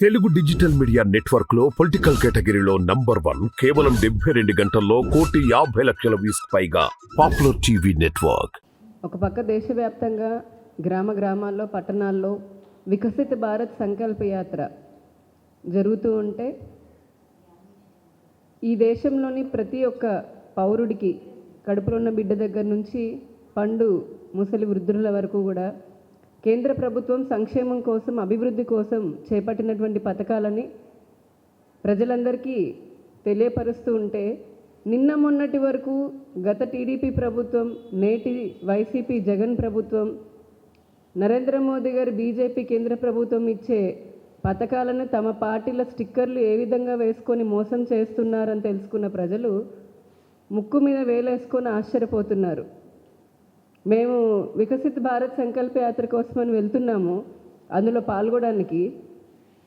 Telugu digital media నెట్వర్క్లో political కేటగిరీలో number one కేవలం డెబ్బై రెండు గంటల్లో కోటి యాభై లక్షల వ్యూస్ పైగా పాపులర్ టీవీ నెట్వర్క్. ఒక పక్క దేశవ్యాప్తంగా గ్రామ గ్రామాల్లో పట్టణాల్లో వికసిత భారత్ సంకల్ప యాత్ర జరుగుతూ ఉంటే ఈ దేశంలోని ప్రతి ఒక్క పౌరుడికి కడుపులో ఉన్న బిడ్డ దగ్గర నుంచి పండు ముసలి వృద్ధుల వరకు కూడా కేంద్ర ప్రభుత్వం సంక్షేమం కోసం అభివృద్ధి కోసం చేపట్టినటువంటి పథకాలని ప్రజలందరికీ తెలియపరుస్తూ ఉంటే నిన్న మొన్నటి వరకు గత టీడీపీ ప్రభుత్వం నేటి వైసీపీ జగన్ ప్రభుత్వం నరేంద్ర మోదీ గారు బీజేపీ కేంద్ర ప్రభుత్వం ఇచ్చే పథకాలను తమ పార్టీల స్టిక్కర్లు ఏ విధంగా వేసుకొని మోసం చేస్తున్నారని తెలుసుకున్న ప్రజలు ముక్కు మీద వేలేసుకొని ఆశ్చర్యపోతున్నారు. మేము వికసిత్ భారత్ సంకల్ప యాత్ర కోసమని వెళ్తున్నాము అందులో పాల్గొనడానికి.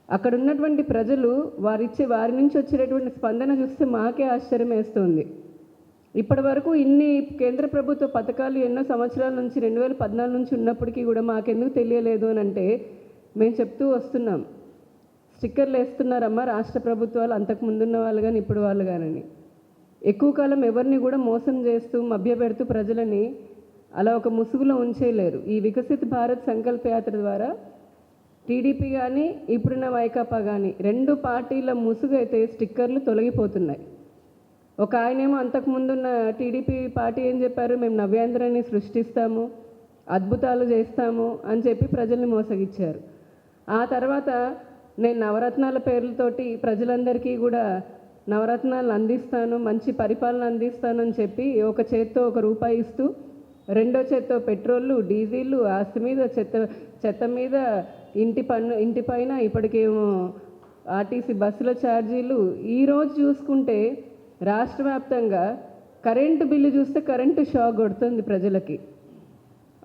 అక్కడ ఉన్నటువంటి ప్రజలు వారిచ్చే వారి నుంచి వచ్చేటటువంటి స్పందన చూస్తే మాకే ఆశ్చర్యం వేస్తుంది. ఇప్పటి వరకు ఇన్ని కేంద్ర ప్రభుత్వ పథకాలు ఎన్నో సంవత్సరాల నుంచి రెండు వేల పద్నాలుగు నుంచి ఉన్నప్పటికీ కూడా మాకెందుకు తెలియలేదు అని అంటే మేము చెప్తూ వస్తున్నాం. స్టిక్కర్లు వేస్తున్నారమ్మా రాష్ట్ర ప్రభుత్వాలు అంతకు ముందున్న వాళ్ళు కానీ ఇప్పుడు వాళ్ళు కానీ. ఎక్కువ కాలం ఎవరిని కూడా మోసం చేస్తూ మభ్యపెడుతూ ప్రజలని అలా ఒక ముసుగులో ఉంచేయలేరు. ఈ వికసిత్ భారత్ సంకల్పయాత్ర ద్వారా టీడీపీ కానీ ఇప్పుడున్న వైకాపా కానీ రెండు పార్టీల ముసుగైతే స్టిక్కర్లు తొలగిపోతున్నాయి. ఒక ఆయనేమో అంతకుముందున్న టీడీపీ పార్టీ ఏం చెప్పారు? మేము నవ్యాంధ్రాన్ని సృష్టిస్తాము అద్భుతాలు చేస్తాము అని చెప్పి ప్రజల్ని మోసగిచ్చారు. ఆ తర్వాత నేను నవరత్నాల పేర్లతోటి ప్రజలందరికీ కూడా నవరత్నాలు అందిస్తాను మంచి పరిపాలన అందిస్తాను అని చెప్పి ఒక చేత్తో ఒక రూపాయి ఇస్తూ రెండో చేత్తో పెట్రోళ్ళు డీజిళ్ళు ఆస్తి మీద చెత్త చెత్త మీద ఇంటి పన్ను ఇంటి పైన ఇప్పటికేమో ఆర్టీసీ బస్సుల ఛార్జీలు. ఈరోజు చూసుకుంటే రాష్ట్ర వ్యాప్తంగా కరెంటు బిల్లు చూస్తే కరెంటు షాక్ కొడుతుంది ప్రజలకి.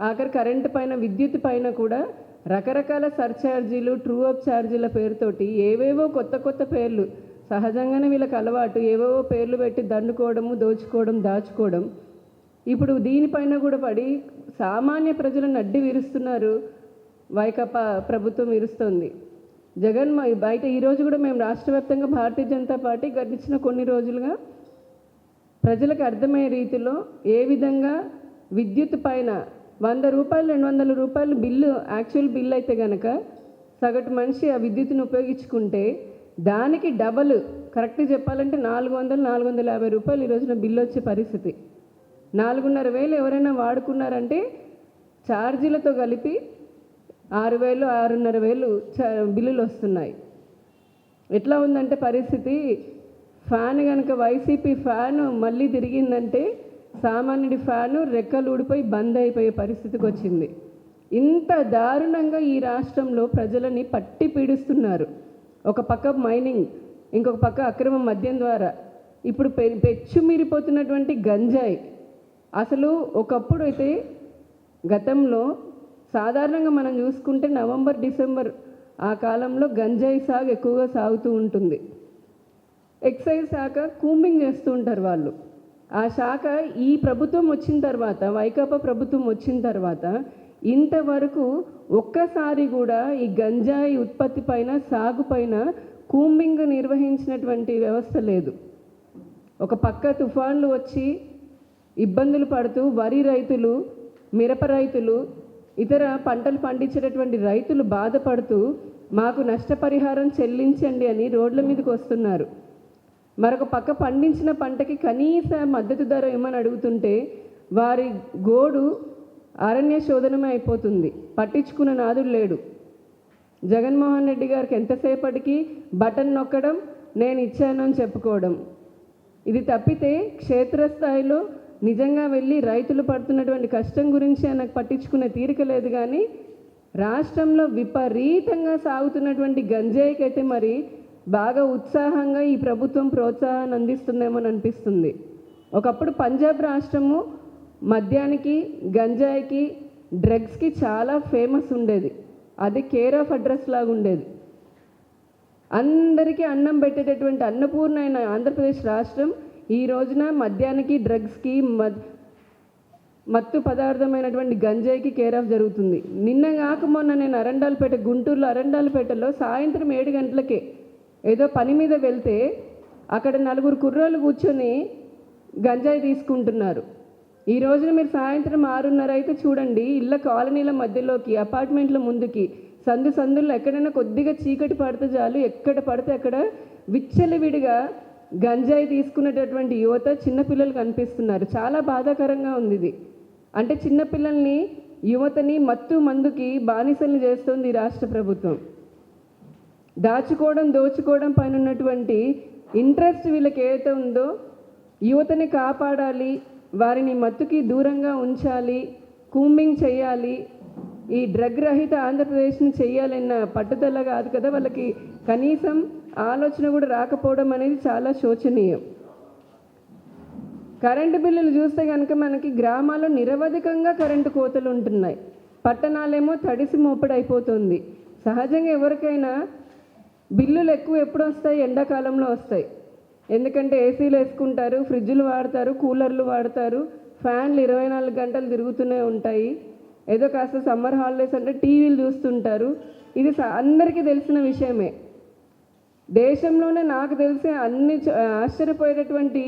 ఆఖరి కరెంటు పైన విద్యుత్ పైన కూడా రకరకాల సర్ఛార్జీలు ట్రూ అప్ ఛార్జీల పేరుతోటి ఏవేవో కొత్త కొత్త పేర్లు. సహజంగానే వీళ్ళకి అలవాటు ఏవేవో పేర్లు పెట్టి దండుకోవడము దోచుకోవడం దాచుకోవడం. ఇప్పుడు దీనిపైన కూడా పడి సామాన్య ప్రజలను అడ్డి విరుస్తున్నారు వైకాపా ప్రభుత్వం విరుస్తుంది. జగన్ బయట ఈరోజు కూడా మేము రాష్ట్ర వ్యాప్తంగా భారతీయ జనతా పార్టీ గడిచిన కొన్ని రోజులుగా ప్రజలకు అర్థమయ్యే రీతిలో ఏ విధంగా విద్యుత్ పైన వంద రూపాయలు రెండు వందల రూపాయలు బిల్లు యాక్చువల్ బిల్లు అయితే కనుక సగటు మనిషి ఆ విద్యుత్తును ఉపయోగించుకుంటే దానికి డబల్ కరెక్ట్ చెప్పాలంటే నాలుగు వందలు నాలుగు వందల యాభై రూపాయలు ఈ రోజున బిల్లు వచ్చే పరిస్థితి. నాలుగున్నర వేలు ఎవరైనా వాడుకున్నారంటే ఛార్జీలతో కలిపి ఆరు వేలు ఆరున్నర వేలు చ- బిల్లులు వస్తున్నాయి. ఎట్లా ఉందంటే పరిస్థితి ఫ్యాన్ కనుక వైసీపీ ఫ్యాన్ మళ్ళీ తిరిగిందంటే సామాన్యుడి ఫ్యాను రెక్కలు ఊడిపోయి బంద్ అయిపోయే పరిస్థితికి వచ్చింది. ఇంత దారుణంగా ఈ రాష్ట్రంలో ప్రజలని పట్టి పీడిస్తున్నారు. ఒక పక్క మైనింగ్ ఇంకొక పక్క అక్రమ మద్యం ద్వారా. ఇప్పుడు పెచ్చు మీరిపోతున్నటువంటి గంజాయి. అసలు ఒకప్పుడు అయితే గతంలో సాధారణంగా మనం చూసుకుంటే నవంబర్ డిసెంబర్ ఆ కాలంలో గంజాయి సాగు ఎక్కువగా సాగుతూ ఉంటుంది. ఎక్సైజ్ శాఖ కూంబింగ్ చేస్తూ ఉంటారు వాళ్ళు. ఆ శాఖ ఈ ప్రభుత్వం వచ్చిన తర్వాత వైకాపా ప్రభుత్వం వచ్చిన తర్వాత ఇంతవరకు ఒక్కసారి కూడా ఈ గంజాయి ఉత్పత్తి పైన సాగు పైన కూంబింగ్ నిర్వహించినటువంటి వ్యవస్థ లేదు. ఒక పక్క తుఫాన్లు వచ్చి ఇబ్బందులు పడుతూ వరి రైతులు మిరప రైతులు ఇతర పంటలు పండించేటటువంటి రైతులు బాధపడుతూ మాకు నష్టపరిహారం చెల్లించండి అని రోడ్ల మీదకి వస్తున్నారు. మరొక పక్క పండించిన పంటకి కనీస మద్దతు ధర ఇవ్వమని అడుగుతుంటే వారి గోడు అరణ్య శోధనమే అయిపోతుంది. పట్టించుకున్న నాదుడు లేడు. జగన్మోహన్ రెడ్డి గారికి ఎంతసేపటికి బటన్ నొక్కడం నేను ఇచ్చాను అని చెప్పుకోవడం. ఇది తప్పితే క్షేత్రస్థాయిలో నిజంగా వెళ్ళి రైతులు పడుతున్నటువంటి కష్టం గురించి ఆయనకు పట్టించుకునే తీరిక లేదు కానీ రాష్ట్రంలో విపరీతంగా సాగుతున్నటువంటి గంజాయికి అయితే మరి బాగా ఉత్సాహంగా ఈ ప్రభుత్వం ప్రోత్సాహాన్ని అందిస్తుందేమో అని అనిపిస్తుంది. ఒకప్పుడు పంజాబ్ రాష్ట్రము మద్యానికి గంజాయికి డ్రగ్స్కి చాలా ఫేమస్ ఉండేది. అది కేర్ ఆఫ్ అడ్రస్ లాగా ఉండేది. అందరికీ అన్నం పెట్టేటటువంటి అన్నపూర్ణ అయిన ఆంధ్రప్రదేశ్ రాష్ట్రం ఈ రోజున మద్యానికి డ్రగ్స్కి మద్ మత్తు పదార్థమైనటువంటి గంజాయికి కేర్ ఆఫ్ జరుగుతుంది. నిన్న కాక మొన్న నేను అరండాలపేట గుంటూరులో అరండాలపేటలో సాయంత్రం ఏడు గంటలకే ఏదో పని మీద వెళ్తే అక్కడ నలుగురు కుర్రోళ్ళు కూర్చొని గంజాయి తీసుకుంటున్నారు. ఈ రోజున మీరు సాయంత్రం ఆరున్నర అయితే చూడండి ఇళ్ళ కాలనీల మధ్యలోకి అపార్ట్మెంట్ల ముందుకి సందు సందుల్లో ఎక్కడైనా కొద్దిగా చీకటి పడితే చాలు ఎక్కడ పడితే అక్కడ విచ్చలవిడిగా గంజాయి తీసుకునేటటువంటి యువత చిన్నపిల్లలు కనిపిస్తున్నారు. చాలా బాధాకరంగా ఉంది ఇది. అంటే చిన్నపిల్లల్ని యువతని మత్తు మందుకి బానిసలు చేస్తుంది ఈ రాష్ట్ర ప్రభుత్వం. దాచుకోవడం దోచుకోవడం పైన ఉన్నటువంటి ఇంట్రెస్ట్ వీళ్ళకి ఏదైతే ఉందో యువతని కాపాడాలి వారిని మత్తుకి దూరంగా ఉంచాలి కూంబింగ్ చేయాలి ఈ డ్రగ్ రహిత ఆంధ్రప్రదేశ్ని చేయాలన్న పట్టుదల కాదు కదా వాళ్ళకి. కనీసం ఆలోచన కూడా రాకపోవడం అనేది చాలా శోచనీయం. కరెంటు బిల్లులు చూస్తే కనుక మనకి గ్రామాల్లో నిరవధికంగా కరెంటు కోతలు ఉంటున్నాయి. పట్టణాలేమో తడిసి మోపడైపోతుంది. సహజంగా ఎవరికైనా బిల్లులు ఎక్కువ ఎప్పుడు వస్తాయి? ఎండాకాలంలో వస్తాయి. ఎందుకంటే ఏసీలు వేసుకుంటారు ఫ్రిడ్జ్లు వాడతారు కూలర్లు వాడతారు ఫ్యాన్లు ఇరవై నాలుగు గంటలు తిరుగుతూనే ఉంటాయి. ఏదో కాస్త సమ్మర్ హాలిడేస్ అంటే టీవీలు చూస్తుంటారు. ఇది అందరికీ తెలిసిన విషయమే. దేశంలోనే నాకు తెలిసే అన్ని చ- ఆశ్చర్యపోయేటటువంటి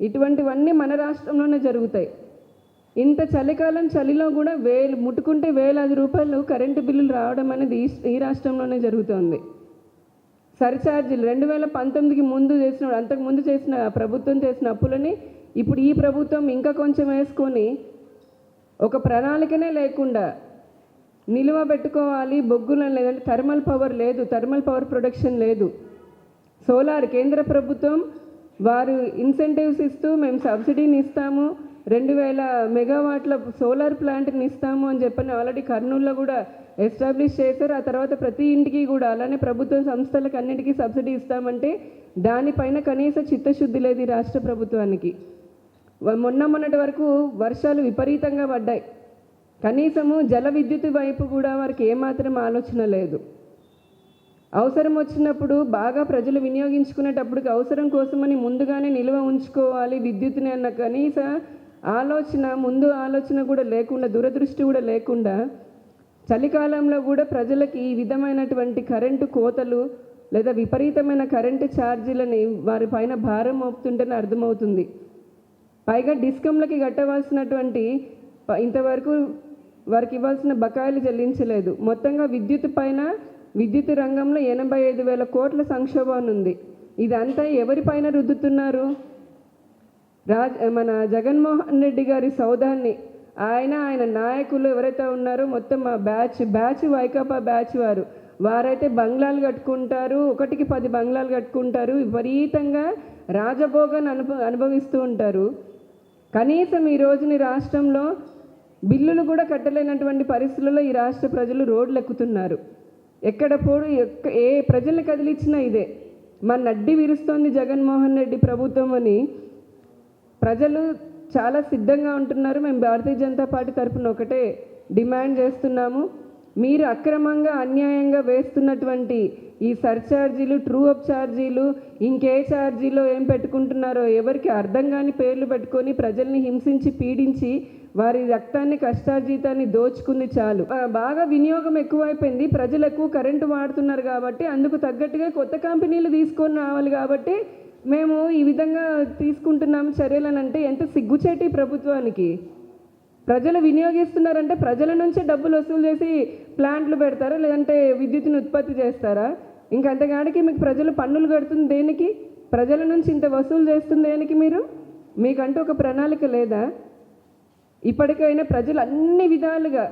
ఇటువంటివన్నీ మన రాష్ట్రంలోనే జరుగుతాయి. ఇంత చలికాలం చలిలో కూడా వేలు ముట్టుకుంటే వేలాది రూపాయలు కరెంటు బిల్లులు రావడం అనేది ఈ రాష్ట్రంలోనే జరుగుతోంది. సర్ఛార్జీలు రెండు వేల పంతొమ్మిదికి ముందు చేసిన అంతకు ముందు చేసిన ప్రభుత్వం చేసిన అప్పులని ఇప్పుడు ఈ ప్రభుత్వం ఇంకా కొంచెం వేసుకొని ఒక ప్రణాళికనే లేకుండా నిలువ పెట్టుకోవాలి బొగ్గులను లేదంటే థర్మల్ పవర్ లేదు థర్మల్ పవర్ ప్రొడక్షన్ లేదు. సోలార్ కేంద్ర ప్రభుత్వం వారు ఇన్సెంటివ్స్ ఇస్తూ మేము సబ్సిడీని ఇస్తాము రెండు వేల మెగావాట్ల సోలార్ ప్లాంట్ని ఇస్తాము అని చెప్పని ఆల్రెడీ కర్నూలులో కూడా ఎస్టాబ్లిష్ చేశారు. ఆ తర్వాత ప్రతి ఇంటికి కూడా అలానే ప్రభుత్వ సంస్థలకు అన్నిటికీ సబ్సిడీ ఇస్తామంటే దానిపైన కనీస చిత్తశుద్ధి లేదు ఈ రాష్ట్ర ప్రభుత్వానికి. మొన్న మొన్నటి వరకు వర్షాలు విపరీతంగా పడ్డాయి. కనీసము జల విద్యుత్ వైపు కూడా వారికి ఏమాత్రం ఆలోచన లేదు. అవసరం వచ్చినప్పుడు బాగా ప్రజలు వినియోగించుకునేటప్పటికి అవసరం కోసమని ముందుగానే నిల్వ ఉంచుకోవాలి విద్యుత్ని అన్న కనీస ఆలోచన ముందు ఆలోచన కూడా లేకుండా దూరదృష్టి కూడా లేకుండా చలికాలంలో కూడా ప్రజలకి ఈ విధమైనటువంటి కరెంటు కోతలు లేదా విపరీతమైన కరెంటు ఛార్జీలని వారి పైన భారం మోపుతుంటేనే అర్థమవుతుంది. పైగా డిస్కంలకి కట్టవలసినటువంటి ఇంతవరకు వారికి ఇవ్వాల్సిన బకాయిలు చెల్లించలేదు. మొత్తంగా విద్యుత్ పైన విద్యుత్ రంగంలో ఎనభై ఐదు వేల కోట్ల సంక్షోభం ఉంది. ఇదంతా ఎవరిపైన రుద్దుతున్నారు? రాజ్ మన జగన్మోహన్ రెడ్డి గారి సౌదాన్ని ఆయన ఆయన నాయకులు ఎవరైతే ఉన్నారో మొత్తం మా బ్యాచ్ బ్యాచ్ వైకాపా బ్యాచ్ వారు. వారైతే బంగ్లాలు కట్టుకుంటారు ఒకటికి పది బంగ్లాలు కట్టుకుంటారు విపరీతంగా రాజభోగాన్ని అనుభ అనుభవిస్తూ ఉంటారు. కనీసం ఈ రోజుని రాష్ట్రంలో బిల్లులు కూడా కట్టలేనటువంటి పరిస్థితుల్లో ఈ రాష్ట్ర ప్రజలు రోడ్లు ఎక్కుతున్నారు ఎక్కడ పోడు ఎక్క ఏ ప్రజల్ని కదిలించినా ఇదే. మన నడ్డి విరుస్తోంది జగన్మోహన్ రెడ్డి ప్రభుత్వం అని ప్రజలు చాలా సిద్ధంగా ఉంటున్నారు. మేము భారతీయ జనతా పార్టీ తరఫున ఒకటే డిమాండ్ చేస్తున్నాము. మీరు అక్రమంగా అన్యాయంగా వేస్తున్నటువంటి ఈ సర్ఛార్జీలు ట్రూ అప్ ఛార్జీలు ఇంకే ఛార్జీలో ఏం పెట్టుకుంటున్నారో ఎవరికి అర్థం కాని పేర్లు పెట్టుకొని ప్రజల్ని హింసించి పీడించి వారి రక్తాన్ని కష్టార్జితాన్ని దోచుకుంది చాలు. బాగా వినియోగం ఎక్కువైపోయింది. ప్రజలు ఎక్కువ కరెంటు వాడుతున్నారు కాబట్టి అందుకు తగ్గట్టుగా కొత్త కంపెనీలు తీసుకొని రావాలి కాబట్టి మేము ఈ విధంగా తీసుకుంటున్నాము చర్యలనంటే ఎంత సిగ్గుచేటి ప్రభుత్వానికి. ప్రజలు వినియోగిస్తున్నారంటే ప్రజల నుంచే డబ్బులు వసూలు చేసి ప్లాంట్లు పెడతారా? లేదంటే విద్యుత్తుని ఉత్పత్తి చేస్తారా? ఇంకా అంతగాడికి మీకు ప్రజలు పన్నులు కడుతుంది దేనికి? ప్రజల నుంచి ఇంత వసూలు చేస్తుంది దేనికి మీరు? మీకంటూ ఒక ప్రణాళిక లేదా? ఇప్పటికైనా ప్రజలు అన్ని విధాలుగా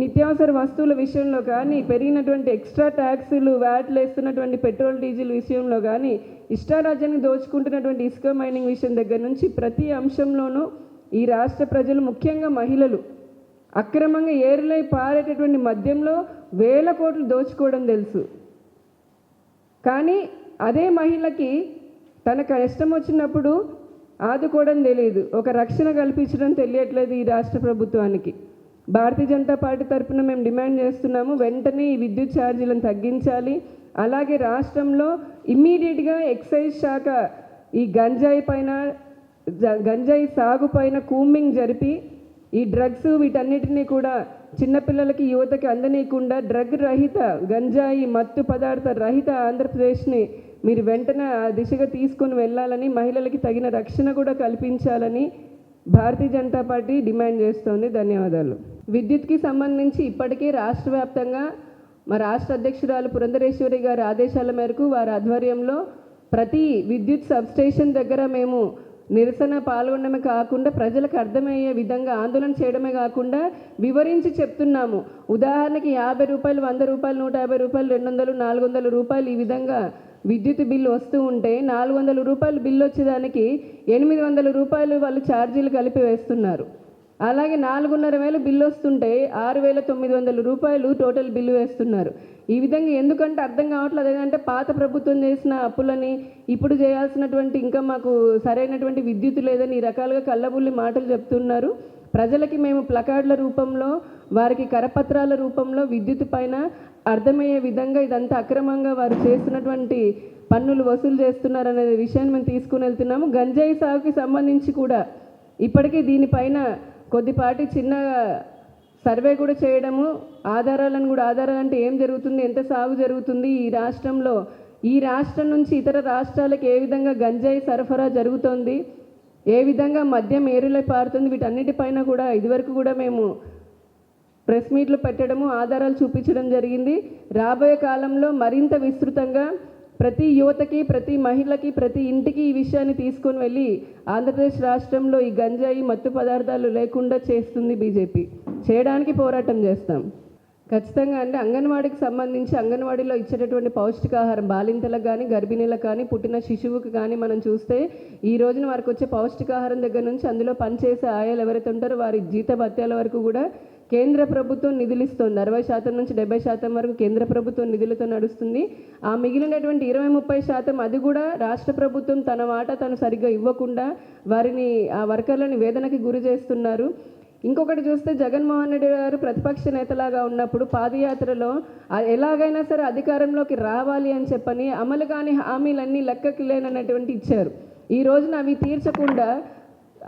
నిత్యావసర వస్తువుల విషయంలో కానీ పెరిగినటువంటి ఎక్స్ట్రా ట్యాక్సులు వ్యాట్లు వేస్తున్నటువంటి పెట్రోల్ డీజిల్ విషయంలో కానీ ఇష్టారాజ్యాన్ని దోచుకుంటున్నటువంటి ఇసుక మైనింగ్ విషయం దగ్గర నుంచి ప్రతి అంశంలోనూ ఈ రాష్ట్ర ప్రజలు ముఖ్యంగా మహిళలు అక్రమంగా ఏరులై పారేటటువంటి మద్యంలో వేల కోట్లు దోచుకోవడం తెలుసు. కానీ అదే మహిళకి తన కష్టం వచ్చినప్పుడు ఆదుకోవడం తెలియదు. ఒక రక్షణ కల్పించడం తెలియట్లేదు ఈ రాష్ట్ర ప్రభుత్వానికి. భారతీయ జనతా పార్టీ తరఫున మేము డిమాండ్ చేస్తున్నాము వెంటనే ఈ విద్యుత్ ఛార్జీలను తగ్గించాలి. అలాగే రాష్ట్రంలో ఇమ్మీడియట్గా ఎక్సైజ్ శాఖ ఈ గంజాయి పైన గంజాయి సాగు పైన కూంబింగ్ జరిపి ఈ డ్రగ్స్ వీటన్నిటినీ కూడా చిన్నపిల్లలకి యువతకి అందనీయకుండా డ్రగ్ రహిత గంజాయి మత్తు పదార్థ రహిత ఆంధ్రప్రదేశ్ని మీరు వెంటనే ఆ దిశగా తీసుకొని వెళ్ళాలని మహిళలకి తగిన రక్షణ కూడా కల్పించాలని భారతీయ జనతా పార్టీ డిమాండ్ చేస్తోంది. ధన్యవాదాలు. విద్యుత్కి సంబంధించి ఇప్పటికే రాష్ట్ర వ్యాప్తంగా మా రాష్ట్ర అధ్యక్షురాలు పురంధరేశ్వరి గారి ఆదేశాల మేరకు వారి ఆధ్వర్యంలో ప్రతి విద్యుత్ సబ్స్టేషన్ దగ్గర మేము నిరసన పాల్గొనడమే కాకుండా ప్రజలకు అర్థమయ్యే విధంగా ఆందోళన చేయడమే కాకుండా వివరించి చెప్తున్నాము. ఉదాహరణకి యాభై రూపాయలు వంద రూపాయలు నూట యాభై రూపాయలు రెండు వందలు నాలుగు వందల రూపాయలు ఈ విధంగా విద్యుత్ బిల్లు వస్తూ ఉంటే నాలుగు వందల రూపాయలు బిల్లు వచ్చేదానికి ఎనిమిది వందల రూపాయలు వాళ్ళు ఛార్జీలు కలిపి వేస్తున్నారు. అలాగే నాలుగున్నర వేలు బిల్లు వస్తుంటే ఆరు వేల తొమ్మిది వందల రూపాయలు టోటల్ బిల్లు వేస్తున్నారు. ఈ విధంగా ఎందుకంటే అర్థం కావట్లేదు. అంటే పాత ప్రభుత్వం చేసిన అప్పులని ఇప్పుడు చేయాల్సినటువంటి ఇంకా మాకు సరైనటువంటి విద్యుత్ లేదని ఈ రకాలుగా కళ్ళబుల్లి మాటలు చెప్తున్నారు. ప్రజలకి మేము ప్లకార్డుల రూపంలో వారికి కరపత్రాల రూపంలో విద్యుత్ పైన అర్థమయ్యే విధంగా ఇదంతా అక్రమంగా వారు చేస్తున్నటువంటి పన్నులు వసూలు చేస్తున్నారనే విషయాన్ని మేము తీసుకుని వెళ్తున్నాము. గంజాయి సాగుకి సంబంధించి కూడా ఇప్పటికీ దీనిపైన కొద్దిపాటి చిన్న సర్వే కూడా చేయడము ఆధారాలను కూడా ఆధారాలు అంటే ఏం జరుగుతుంది ఎంత సాగు జరుగుతుంది ఈ రాష్ట్రంలో ఈ రాష్ట్రం నుంచి ఇతర రాష్ట్రాలకు ఏ విధంగా గంజాయి సరఫరా జరుగుతోంది ఏ విధంగా మద్యం ఏరులై పారుతుంది వీటన్నిటిపైన కూడా ఇదివరకు కూడా మేము ప్రెస్ మీట్లు పెట్టడము ఆధారాలు చూపించడం జరిగింది. రాబోయే కాలంలో మరింత విస్తృతంగా ప్రతి యువతకి ప్రతి మహిళకి ప్రతి ఇంటికి ఈ విషయాన్ని తీసుకొని వెళ్ళి ఆంధ్రప్రదేశ్ రాష్ట్రంలో ఈ గంజాయి మత్తు పదార్థాలు లేకుండా చేస్తుంది బీజేపీ. చేయడానికి పోరాటం చేస్తాం. ఖచ్చితంగా అంటే అంగన్వాడికి సంబంధించి అంగన్వాడీలో ఇచ్చేటటువంటి పౌష్టికాహారం బాలింతలకు కానీ గర్భిణీలకు కానీ పుట్టిన శిశువుకి కానీ మనం చూస్తే ఈ రోజున వారికి వచ్చే పౌష్టికాహారం దగ్గర నుంచి అందులో పనిచేసే ఆయాలు ఎవరైతే ఉంటారో వారి జీత భత్యాల వరకు కూడా కేంద్ర ప్రభుత్వం నిధులు ఇస్తుంది. అరవై శాతం నుంచి డెబ్బై శాతం వరకు కేంద్ర ప్రభుత్వం నిధులతో నడుస్తుంది. ఆ మిగిలినటువంటి ఇరవై ముప్పై శాతం అది కూడా రాష్ట్ర ప్రభుత్వం తన వాటా తను సరిగ్గా ఇవ్వకుండా వారిని ఆ వర్కర్లను వేదనకి గురి చేస్తున్నారు. ఇంకొకటి చూస్తే జగన్మోహన్ రెడ్డి గారు ప్రతిపక్ష నేతలాగా ఉన్నప్పుడు పాదయాత్రలో ఎలాగైనా సరే అధికారంలోకి రావాలి అని చెప్పని అమలు కాని హామీలన్నీ లెక్కకి లేనన్నటువంటి ఇచ్చారు. ఈ రోజున అవి తీర్చకుండా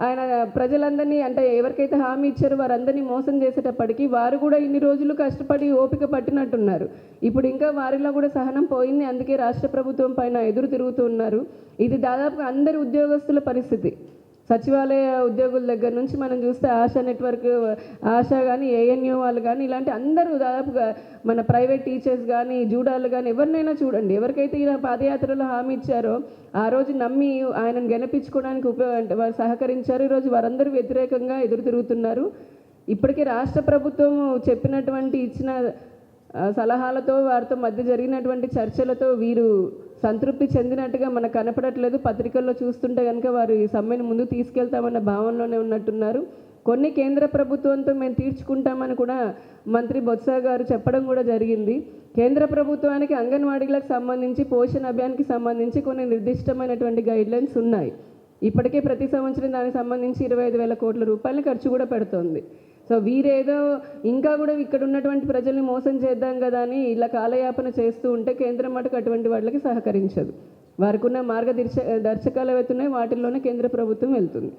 ఆయన ప్రజలందరినీ అంటే ఎవరికైతే హామీ ఇచ్చారో వారందరినీ మోసం చేసేటప్పటికీ వారు కూడా ఇన్ని రోజులు కష్టపడి ఓపిక పట్టినట్టున్నారు. ఇప్పుడు ఇంకా వారిలో కూడా సహనం పోయింది. అందుకే రాష్ట్ర ప్రభుత్వం పైన ఎదురు తిరుగుతూ ఉన్నారు. ఇది దాదాపుగా అందరి ఉద్యోగస్తుల పరిస్థితి. సచివాలయ ఉద్యోగుల దగ్గర నుంచి మనం చూస్తే ఆశా నెట్వర్క్ ఆశా కానీ ఏఎన్యూ వాళ్ళు కానీ ఇలాంటి అందరూ దాదాపుగా మన ప్రైవేట్ టీచర్స్ కానీ జూడాలు కానీ ఎవరినైనా చూడండి. ఎవరికైతే ఇలా పాదయాత్రలో హామీ ఇచ్చారో ఆ రోజు నమ్మి ఆయనను గెలిపించుకోవడానికి ఉపయోగ అంటే వారు సహకరించారు. ఈరోజు వారందరూ వ్యతిరేకంగా ఎదురు తిరుగుతున్నారు. ఇప్పటికే రాష్ట్ర ప్రభుత్వం చెప్పినటువంటి ఇచ్చిన సలహాలతో వారితో మధ్య జరిగినటువంటి చర్చలతో వీరు సంతృప్తి చెందినట్టుగా మనకు కనపడట్లేదు. పత్రికల్లో చూస్తుంటే కనుక వారు ఈ సమ్మెను ముందు తీసుకెళ్తామన్న భావనలోనే ఉన్నట్టున్నారు. కొన్ని కేంద్ర ప్రభుత్వంతో మేము తీర్చుకుంటామని కూడా మంత్రి బొత్స గారు చెప్పడం కూడా జరిగింది. కేంద్ర ప్రభుత్వానికి అంగన్వాడీలకు సంబంధించి పోషణ అభియాన్కి సంబంధించి కొన్ని నిర్దిష్టమైనటువంటి గైడ్లైన్స్ ఉన్నాయి. ఇప్పటికే ప్రతి సంవత్సరం దానికి సంబంధించి ఇరవై ఐదు వేల కోట్ల రూపాయలు ఖర్చు కూడా పెడుతోంది. సో వీరేదో ఇంకా కూడా ఇక్కడ ఉన్నటువంటి ప్రజల్ని మోసం చేద్దాం కదా అని ఇలా కాలయాపన చేస్తూ ఉంటే కేంద్రం మటుకు అటువంటి వాళ్ళకి సహకరించదు. వారికి ఉన్న మార్గదర్శ దర్శకాలు వెళ్తున్నాయి వాటిల్లోనే కేంద్ర ప్రభుత్వం వెళ్తుంది.